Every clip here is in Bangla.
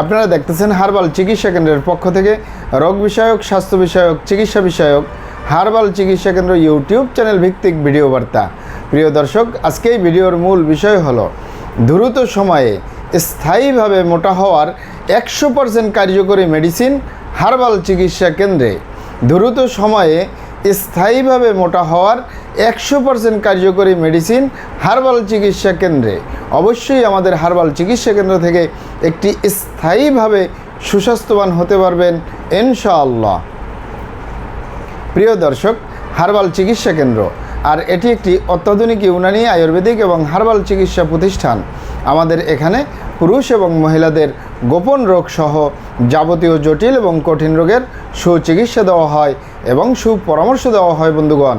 আপনারা দেখতেছেন হারবাল চিকিৎসা কেন্দ্রের পক্ষ থেকে রোগ বিষয়ক, স্বাস্থ্য বিষয়ক, চিকিৎসা বিষয়ক, হারবাল চিকিৎসা কেন্দ্র ইউটিউব চ্যানেল ভিত্তিক ভিডিও বার্তা। প্রিয় দর্শক, আজকে এই ভিডিওর মূল বিষয় হলো, দ্রুত সময়ে স্থায়ীভাবে মোটা হওয়ার একশো পার্সেন্ট কার্যকরী মেডিসিন হার্বাল চিকিৎসা কেন্দ্রে। দ্রুত সময়ে স্থায়ীভাবে মোটা হওয়ার একশো পার্সেন্ট কার্যকরী মেডিসিন হার্বাল চিকিৎসা কেন্দ্রে। অবশ্যই আমাদের হার্বাল চিকিৎসা কেন্দ্র থেকে একটি স্থায়ীভাবে সুস্বাস্থ্যবান হতে পারবেন ইনশাআল্লাহ। প্রিয় দর্শক হার্বাল চিকিৎসা কেন্দ্র। আর এটি একটি অত্যাধুনিক ইউনানি, আয়ুর্বেদিক এবং হার্বাল চিকিৎসা প্রতিষ্ঠান। আমাদের এখানে পুরুষ এবং মহিলাদের গোপন রোগ সহ যাবতীয় জটিল এবং কঠিন রোগের সুচিকিৎসা দেওয়া হয় এবং সুপরামর্শ দেওয়া হয় বন্ধুগণ।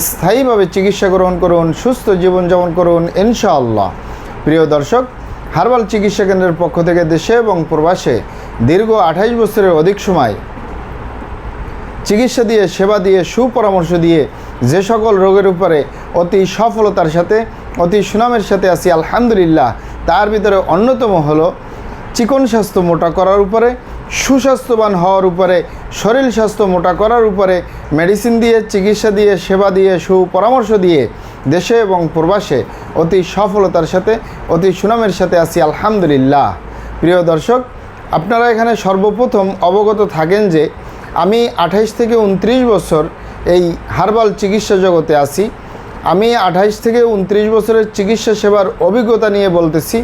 স্থায়ীভাবে চিকিৎসা গ্রহণ করুন, সুস্থ জীবনযাপন করুন, ইনশাআল্লাহ। প্রিয় দর্শক, হার্বাল চিকিৎসা কেন্দ্রের পক্ষ থেকে দেশে এবং প্রবাসে দীর্ঘ আঠাইশ বছরের অধিক সময় চিকিৎসা দিয়ে, সেবা দিয়ে, সুপরামর্শ দিয়ে যে সকল রোগের উপরে অতি সফলতার সাথে, অতি সুনামের সাথে আছি, আলহামদুলিল্লাহ, তার ভিতরে অন্যতম হলো চিকন স্বাস্থ্য মোটা করার উপরে, সুস্বাস্থ্যবান হওয়ার উপরে, শরীর স্বাস্থ্য মোটা করার উপরে মেডিসিন দিয়ে, চিকিৎসা দিয়ে, সেবা দিয়ে, সুপরামর্শ দিয়ে দেশে এবং প্রবাসে অতি সফলতার সাথে, অতি সুনামের সাথে আছি, আলহামদুলিল্লাহ। প্রিয় দর্শক, আপনারা এখানে সর্বপ্রথম অবগত থাকেন যে আমি আঠাইশ থেকে উনত্রিশ বছর এই হার্বাল চিকিৎসা জগতে আছি। আমি আঠাইশ থেকে উনত্রিশ বছরের চিকিৎসা সেবার অভিজ্ঞতা নিয়ে বলতেছি।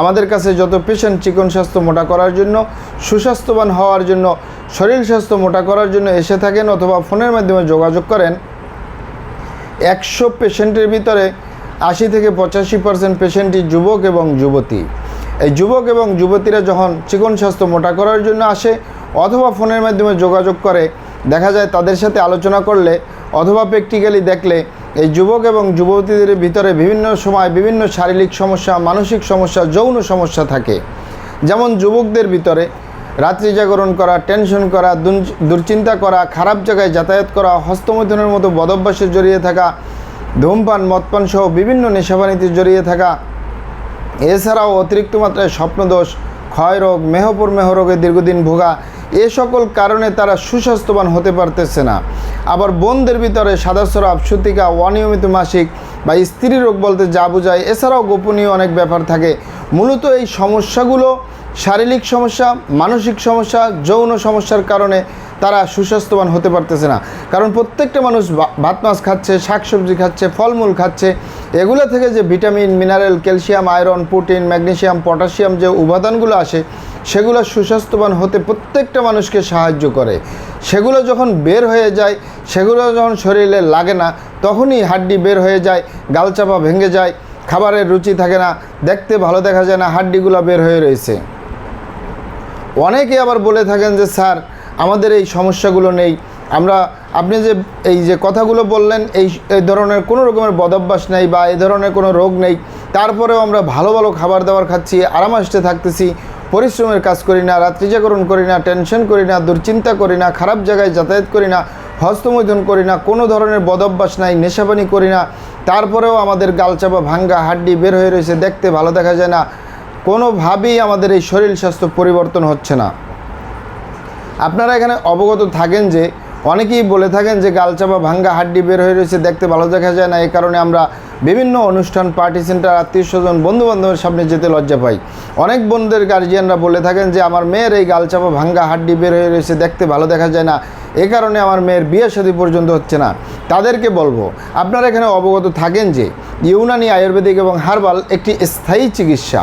আমাদের কাছে যত পেশেন্ট চিকন স্বাস্থ্য মোটা করার জন্য, সুস্বাস্থ্যবান হওয়ার জন্য শরীর স্বাস্থ্য মোটা করার জন্য এসে থাকেন অথবা ফোনের মাধ্যমে যোগাযোগ করেন। একশো পেশেন্টের ভিতরে আশি থেকে পঁচাশি পার্সেন্ট পেশেন্টই যুবক এবং যুবতী। এই যুবক এবং যুবতীরা যখন চিকন স্বাস্থ্য মোটা করার জন্য আসে অথবা ফোনের মাধ্যমে যোগাযোগ করে, দেখা যায় তাদের সাথে আলোচনা করলে অথবা প্র্যাকটিক্যালি দেখলে এই যুবক এবং যুবতীদের ভিতরে বিভিন্ন সময় বিভিন্ন শারীরিক সমস্যা, মানসিক সমস্যা, যৌন সমস্যা থাকে। যেমন যুবকদের ভিতরে রাত্রি জাগরণ করা, টেনশন করা দুশ্চিন্তা করা, খারাপ জায়গায় যাতায়াত করা, হস্তমৈথুনের মতো বদভ্যাসে জড়িয়ে থাকা, ধূমপান, মদপান সহ বিভিন্ন নেশাবানিতে জড়িয়ে থাকা। এছাড়াও অতিরিক্ত মাত্রায় স্বপ্নদোষ ক্ষয়রোগ মেহপুর মেহ রোগে দীর্ঘদিন ভোগা, এ সকল কারণে তারা সুস্বাস্থ্যবান হতে পারতেছে না। আবার বোনদের ভিতরে সাদাস্বরাব সুতিকা, অনিয়মিত মাসিক বা স্ত্রী রোগ বলতে যা বোঝায়, এছাড়াও গোপনীয় অনেক ব্যাপার থাকে। মূলত এই সমস্যাগুলো শারীরিক সমস্যা, মানসিক সমস্যা, যৌন সমস্যার কারণে তারা সুস্বাস্থ্যবান হতে পারতেছে না। কারণ প্রত্যেকটা মানুষ ভাত মাছ খাচ্ছে, শাকসবজি খাচ্ছে, ফলমূল খাচ্ছে। এগুলো থেকে যে vitamin, mineral, calcium, iron, protein, magnesium, potassium যে উপাদানগুলো আসে, সেগুলো সুস্বাস্থ্যবান হতে প্রত্যেকটা মানুষকে সাহায্য করে। সেগুলো যখন বের হয়ে যায়, সেগুলো যখন শরীরে লাগে না, তখনই হাড্ডি বের হয়ে যায় গালচাপা ভেঙে যায়, খাবারের রুচি থাকে না, দেখতে ভালো দেখা যায় না, হাড্ডিগুলো বের হয়ে রয়েছে। অনেকে আবার বলে থাকেন যে, স্যার, আমাদের এই সমস্যাগুলো নেই। আমরা, আপনি যে, এই যে কথাগুলো বললেন, এই এই ধরনের কোনো রকমের বদভ্যাস নেই বা এই ধরনের কোনো রোগ নেই। তারপরেও আমরা ভালো ভালো খাবার দাবার খাচ্ছি আরামাসে থাকতেছি, পরিশ্রমের কাজ করি না রাত্রি জাগরণ করি না, টেনশন করি না, দুশ্চিন্তা করি না, খারাপ জায়গায় যাতায়াত করি না, হস্তমৈথুন করি না, কোনো ধরনের বদভ্যাস নাই, নেশাপানি করি না। তারপরেও আমাদের গালচাপা ভাঙ্গা হাড্ডি বের হয়ে রয়েছে, দেখতে ভালো দেখা যায় না। কোনোভাবেই আমাদের এই শরীর স্বাস্থ্য পরিবর্তন হচ্ছে না। আপনারা এখানে অবগত থাকেন যে, অনেকেই বলে থাকেন যে গালচাপা ভাঙ্গা হাড্ডি বের হয়ে রয়েছে, দেখতে ভালো দেখা যায় না, এই কারণে আমরা বিভিন্ন অনুষ্ঠান, পার্টি সেন্টার, আত্মীয় স্বজন বন্ধু বান্ধবের সামনে যেতে লজ্জা পাই। অনেক বন্ধুদের গার্জিয়ানরা বলে থাকেন যে, আমার মেয়ের এই গালচাপা ভাঙ্গা হাড্ডি বের হয়ে রয়েছে, দেখতে ভালো দেখা যায় না। এ কারণে আমার মেয়ের বিয়ে শাদী পর্যন্ত হচ্ছে না। তাদেরকে বলব, আপনারা এখানে অবগত থাকেন যে, ইউনানি আয়ুর্বেদিক এবং হার্বাল একটি স্থায়ী চিকিৎসা।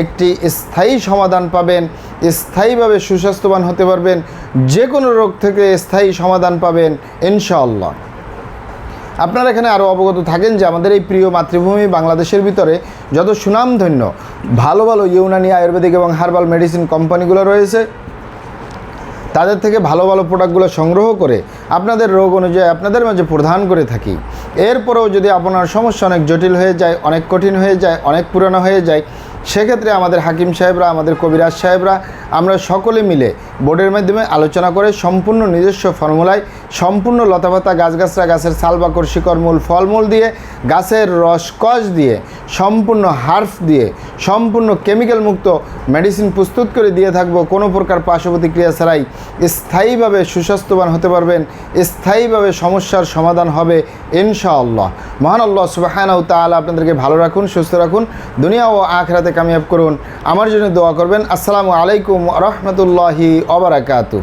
একটি স্থায়ী সমাধান পাবেন, স্থায়ীভাবে সুস্বাস্থ্যবান হতে পারবেন যে কোনো রোগ থেকে স্থায়ী সমাধান পাবেন, ইনশাআল্লাহ। আপনারা এখানে আরও অবগত থাকেন যে আমাদের এই প্রিয় মাতৃভূমি বাংলাদেশের ভিতরে যত সুনামধন্য, ভালো ভালো ইউনানি আয়ুর্বেদিক এবং হার্বাল মেডিসিন কোম্পানিগুলো রয়েছে, তাদের থেকে ভালো ভালো প্রোডাক্টগুলো সংগ্রহ করে আপনাদের রোগ অনুযায়ী আপনাদের মাঝে প্রদান করে থাকি। এরপরেও যদি আপনার সমস্যা অনেক জটিল হয়ে যায়, অনেক কঠিন হয়ে যায়, অনেক পুরানো হয়ে যায় সেক্ষেত্রে আমাদের হাকিম সাহেবরা আমাদের কবিরাজ সাহেবরা আমরা সকলে মিলে বোর্ডের মাধ্যমে আলোচনা করে সম্পূর্ণ নিজস্ব ফর্মুলায় সম্পূর্ণ লতাপাতা গাছগাছরা গাছের সালবাকর শিকড় মূল ফলমূল দিয়ে, গাছের রসকস দিয়ে, সম্পূর্ণ হার্ফ দিয়ে, সম্পূর্ণ কেমিক্যাল মুক্ত মেডিসিন প্রস্তুত করে দিয়ে থাকব। কোনো প্রকার পার্শ্ব প্রতিক্রিয়া ছাড়াই স্থায়ীভাবে সুস্বাস্থ্যবান হতে পারবেন, স্থায়ীভাবে সমস্যার সমাধান হবে ইনশাআল্লাহ। মহান আল্লাহ সুবাহানাউ তাআলা আপনাদেরকে ভালো রাখুন, সুস্থ রাখুন, দুনিয়া ও আখরাতে কামিয়াব করুন। আমার জন্য দোয়া করবেন। আসসালামু আলাইকুম রহমতুল্লাহি অবরাকাতু